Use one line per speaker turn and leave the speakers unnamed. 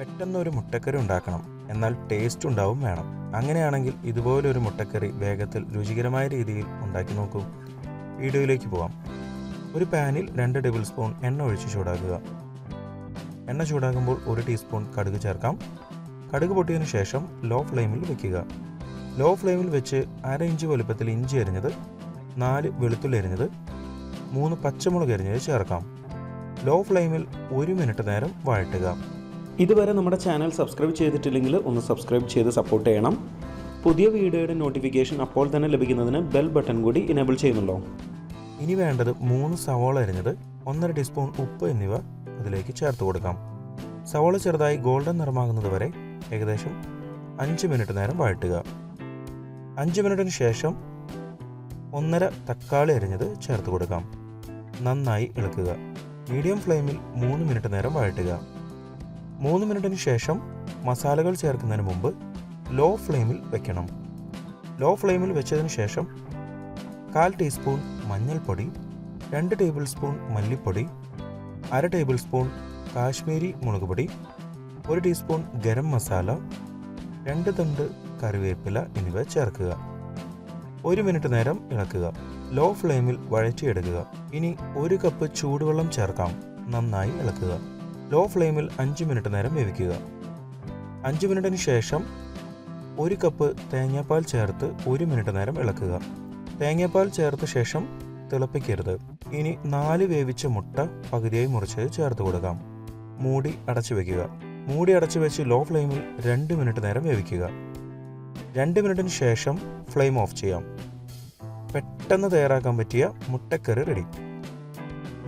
പെട്ടെന്ന് ഒരു മുട്ടക്കറി ഉണ്ടാക്കണം. എന്നാൽ ടേസ്റ്റ് ഉണ്ടാവും വേണം. അങ്ങനെയാണെങ്കിൽ ഇതുപോലൊരു മുട്ടക്കറി വേഗത്തിൽ രുചികരമായ രീതിയിൽ ഉണ്ടാക്കി നോക്കൂ. വീഡിയോയിലേക്ക് പോവാം. ഒരു പാനിൽ രണ്ട് ടേബിൾ സ്പൂൺ എണ്ണ ഒഴിച്ച് ചൂടാക്കുക. എണ്ണ ചൂടാകുമ്പോൾ ഒരു ടീസ്പൂൺ കടുക് ചേർക്കാം. കടുക് പൊട്ടിയതിനു ശേഷം ലോ ഫ്ലെയിമിൽ വെക്കുക. ലോ ഫ്ലെയിമിൽ വെച്ച് അര ഇഞ്ച് വലുപ്പത്തിൽ ഇഞ്ചി അരിഞ്ഞത് നാല് വെളുത്തുള്ളി അരിഞ്ഞത് മൂന്ന് പച്ചമുളക് അരിഞ്ഞത് ചേർക്കാം. ലോ ഫ്ലെയിമിൽ ഒരു മിനിറ്റ് നേരം വഴറ്റുക.
ഇതുവരെ നമ്മുടെ ചാനൽ സബ്സ്ക്രൈബ് ചെയ്തിട്ടില്ലെങ്കിൽ ഒന്ന് സബ്സ്ക്രൈബ് ചെയ്ത് സപ്പോർട്ട് ചെയ്യണം. പുതിയ വീഡിയോയുടെ നോട്ടിഫിക്കേഷൻ അപ്പോൾ തന്നെ ലഭിക്കുന്നതിന് ബെൽ ബട്ടൺ കൂടി ഇനേബിൾ ചെയ്യുന്നുണ്ടോ?
ഇനി വേണ്ടത് മൂന്ന് സവോള അരിഞ്ഞത് ഒന്നര ടീസ്പൂൺ ഉപ്പ് എന്നിവ അതിലേക്ക് ചേർത്ത് കൊടുക്കാം. സവോള ചെറുതായി ഗോൾഡൻ നിറമാകുന്നത് വരെ ഏകദേശം അഞ്ച് മിനിറ്റ് നേരം വഴറ്റുക. അഞ്ച് മിനിറ്റിന് ശേഷം ഒന്നര തക്കാളി അരിഞ്ഞത് ചേർത്ത് കൊടുക്കാം. നന്നായി ഇളക്കുക. മീഡിയം ഫ്ലെയിമിൽ മൂന്ന് മിനിറ്റ് നേരം വഴറ്റുക. മൂന്ന് മിനിറ്റിന് ശേഷം മസാലകൾ ചേർക്കുന്നതിന് മുമ്പ് ലോ ഫ്ലെയിമിൽ വെക്കണം. ലോ ഫ്ലെയിമിൽ വെച്ചതിന് ശേഷം കാൽ ടീസ്പൂൺ മഞ്ഞൾപ്പൊടി രണ്ട് ടേബിൾ സ്പൂൺ മല്ലിപ്പൊടി അര ടേബിൾ സ്പൂൺ കാശ്മീരി മുളക് പൊടി ഒരു ടീസ്പൂൺ ഗരം മസാല രണ്ട് തണ്ട് കറിവേപ്പില എന്നിവ ചേർക്കുക. ഒരു മിനിറ്റ് നേരം ഇളക്കുക. ലോ ഫ്ലെയിമിൽ വഴറ്റിയെടുക്കുക. ഇനി ഒരു കപ്പ് ചൂടുവെള്ളം ചേർക്കാം. നന്നായി ഇളക്കുക. ലോ ഫ്ലെയിമിൽ അഞ്ച് മിനിറ്റ് നേരം വേവിക്കുക. അഞ്ച് മിനിറ്റിന് ശേഷം ഒരു കപ്പ് തേങ്ങാപ്പാൽ ചേർത്ത് ഒരു മിനിറ്റ് നേരം ഇളക്കുക. തേങ്ങാപ്പാൽ ചേർത്ത ശേഷം തിളപ്പിക്കരുത്. ഇനി നാല് വേവിച്ച മുട്ട പകുതിയായി മുറിച്ച് ചേർത്ത് കൊടുക്കാം. മൂടി അടച്ചു വെക്കുക. മൂടി അടച്ചു വെച്ച് ലോ ഫ്ലെയിമിൽ രണ്ട് മിനിറ്റ് നേരം വേവിക്കുക. രണ്ട് മിനിറ്റിന് ശേഷം ഫ്ലെയിം ഓഫ് ചെയ്യാം. പെട്ടെന്ന് തയ്യാറാക്കാൻ പറ്റിയ മുട്ടക്കറി റെഡി.